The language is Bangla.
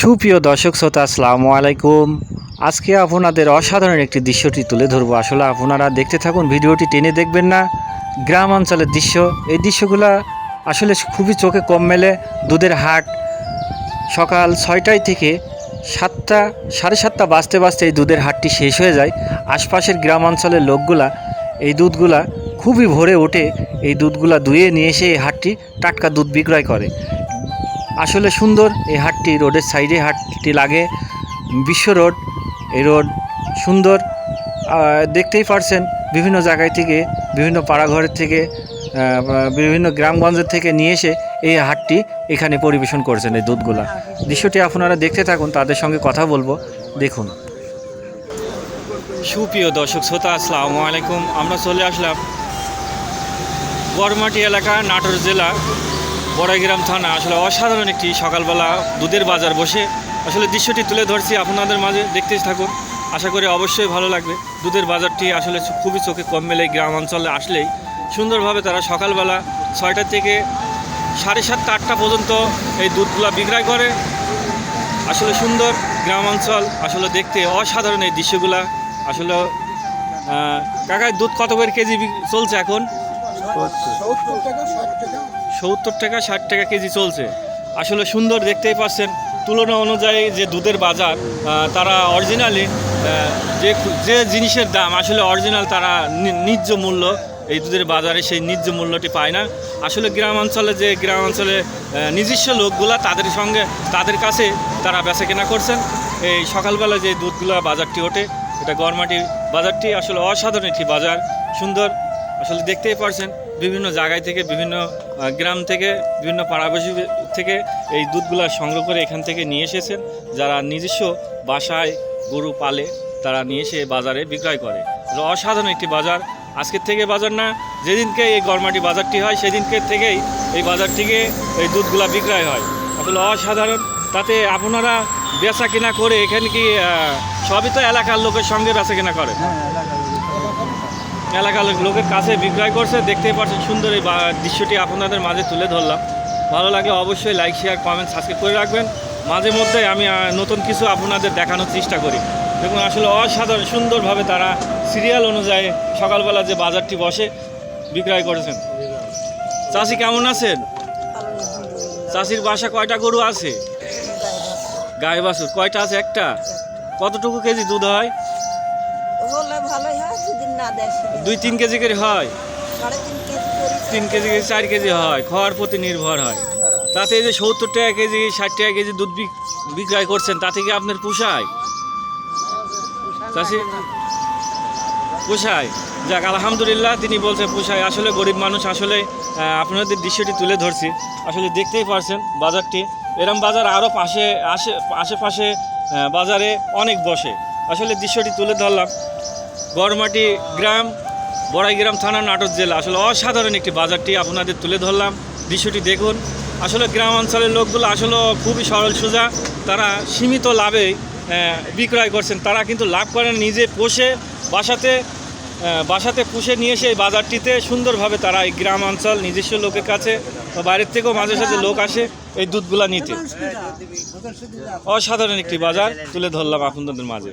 সুপ্রিয় দর্শক শ্রোতা, আসসালামু আলাইকুম। আজকে আপনাদের অসাধারণ একটি দৃশ্যটি তুলে ধরবো। আসলে আপনারা দেখতে থাকুন, ভিডিওটি টেনে দেখবেন না। গ্রাম অঞ্চলের দৃশ্য। এই দৃশ্যগুলো আসলে খুবই চোখে কম মেলে। দুধের হাট সকাল ছয়টায় থেকে সাতটা, সাড়ে সাতটা বাজতে বাজতে এই দুধের হাটটি শেষ হয়ে যায়। আশপাশের গ্রাম অঞ্চলের লোকগুলা এই দুধগুলা খুবই ভোরে ওঠে এই দুধগুলা ধুয়ে নিয়ে এসে এই হাটটি টাটকা দুধ বিক্রয় করে। আসলে সুন্দর, এই হাটটি, রোডের সাইডে হাটটি লাগে। বিশ্ব রোড, এই রোড সুন্দর। দেখতেই পারছেন, বিভিন্ন জায়গায় থেকে, বিভিন্ন পাড়াঘরের থেকে বিভিন্ন গ্রামগঞ্জের থেকে নিয়ে এসে এই হাটটি এখানে পরিবেশন করছেন এই দুধগুলা। দৃশ্যটি আপনারা দেখতে থাকুন, তাদের সঙ্গে কথা বলব। দেখুন। সুপ্রিয় দর্শক শ্রোতা, আসসালামু আলাইকুম। আমরা চলে আসলাম বরমাটি এলাকা নাটোর জেলা বড়াইগ্রাম থানা আসলে অসাধারণ একটি সকালবেলা দুধের বাজার বসে আসলে দৃশ্যটি তুলে ধরছি আপনাদের মাঝে দেখতে থাকুন। আশা করি অবশ্যই ভালো লাগবে। দুধের বাজারটি আসলে খুবই চোখে কম মেলে গ্রাম অঞ্চলে আসলেই সুন্দরভাবে তারা সকালবেলা ছয়টা থেকে সাড়ে সাতটা আটটা পর্যন্ত এই দুধগুলা বিক্রয় করে। আসলে সুন্দর গ্রাম অঞ্চল আসলে দেখতে অসাধারণ এই দৃশ্যগুলা। আসলে আহ, কাকা দুধ কত করে কেজি চলছে এখন? সত্তর টাকা, ষাট টাকা কেজি চলছে। আসলে সুন্দর দেখতেই পাচ্ছেন। তুলনা অনুযায়ী যে দুধের বাজার তারা অরিজিনালি যে যে জিনিসের দাম, আসলে অরিজিনাল তারা ন্যায্য মূল্য এই দুধের বাজারে সেই ন্যায্য মূল্যটি পায় না। আসলে গ্রাম অঞ্চলে যে গ্রাম অঞ্চলে নিজস্ব লোকগুলা তাদের সঙ্গে, তাদের কাছে তারা বেচা কেনা করছেন। এই সকালবেলা যে দুধগুলা বাজারটি ওঠে, এটা গড়মাটির বাজারটি আসলে অসাধারণ একটি বাজার। সুন্দর আসলে দেখতেই পারছেন, বিভিন্ন জায়গায় থেকে, বিভিন্ন গ্রাম থেকে, বিভিন্ন পাড়াবাসী থেকে এই দুধগুলা সংগ্রহ করে এখান থেকে নিয়ে এসেছেন। যারা নিজস্ব বাসায় গরু পালে, তারা নিয়ে এসে বাজারে বিক্রয় করে। অসাধারণ একটি বাজার। আজকের থেকে বাজার না, যেদিনকে এই গরমাটি বাজারটি হয়, সেদিনকে থেকেই এই বাজার থেকে এই দুধগুলা বিক্রয় হয়। আসলে অসাধারণ। তাতে আপনারা বেচা কেনা করে এখানে কি সবই তো এলাকার লোকের সঙ্গে বেচা কেনা করে হ্যাঁ এলাকার এলাকার লোক- লোকের কাছে বিক্রয় করছে। দেখতেই পাচ্ছেন সুন্দর এই দৃশ্যটি আপনাদের মাঝে তুলে ধরলাম। ভালো লাগে অবশ্যই লাইক শেয়ার কমেন্ট সাবস্ক্রাইব করে রাখবেন। মাঝে মধ্যে আমি নতুন কিছু আপনাদের দেখানোর চেষ্টা করি। দেখুন, আসলে অসাধারণ, সুন্দরভাবে তারা সিরিয়াল অনুযায়ী সকালবেলা যে বাজারটি বসে, বিক্রয় করেছেন। চাষি কেমন আছেন? চাষির বাসা কয়টা গরু আছে? গায়ে বাছুর, কয়টা আছে? একটা? কতটুকু কেজি দুধ হয়? ভালোই হয় না দেয় দুই তিন কেজি করে হয়। তিন কেজি করি কেজি চার কেজি হয় খাওয়ার প্রতি নির্ভর হয়। তাতে যে সত্তর টাকা কেজি ষাট টাকা কেজি দুধ বিক- বিক্রয় করছেন তাতে কি আপনার পোষায়? চাষি পোষায়? যাক আলহামদুলিল্লাহ তিনি বলছেন পোষায়। আসলে গরিব মানুষ আসলে আপনাদের দৃশ্যটি তুলে ধরছি। আসলে দেখতেই পারছেন বাজারটি। এরম বাজার আরও পাশে আশে আশেপাশে বাজারে অনেক বসে। আসলে দৃশ্যটি তুলে ধরলাম। গড়মাটি গ্রাম বড়াইগ্রাম থানা নাটোর জেলা আসলে অসাধারণ একটি বাজারটি আপনাদের তুলে ধরলাম দৃশ্যটি দেখুন আসলে গ্রাম অঞ্চলের লোকগুলো আসলে খুবই সরল সোজা তারা সীমিত লাভে বিক্রয় করছেন তারা কিন্তু লাভ করেন নিজে পোষে বাসাতে বাসাতে পুষে নিয়ে এসে এই বাজারটিতে সুন্দরভাবে তারা এই গ্রাম অঞ্চল নিজস্ব লোকের কাছে বা বাইরের থেকেও মাঝে সাঝে লোক আসে এই দুধগুলা নিতে অসাধারণ একটি বাজার তুলে ধরলাম আপনাদের মাঝে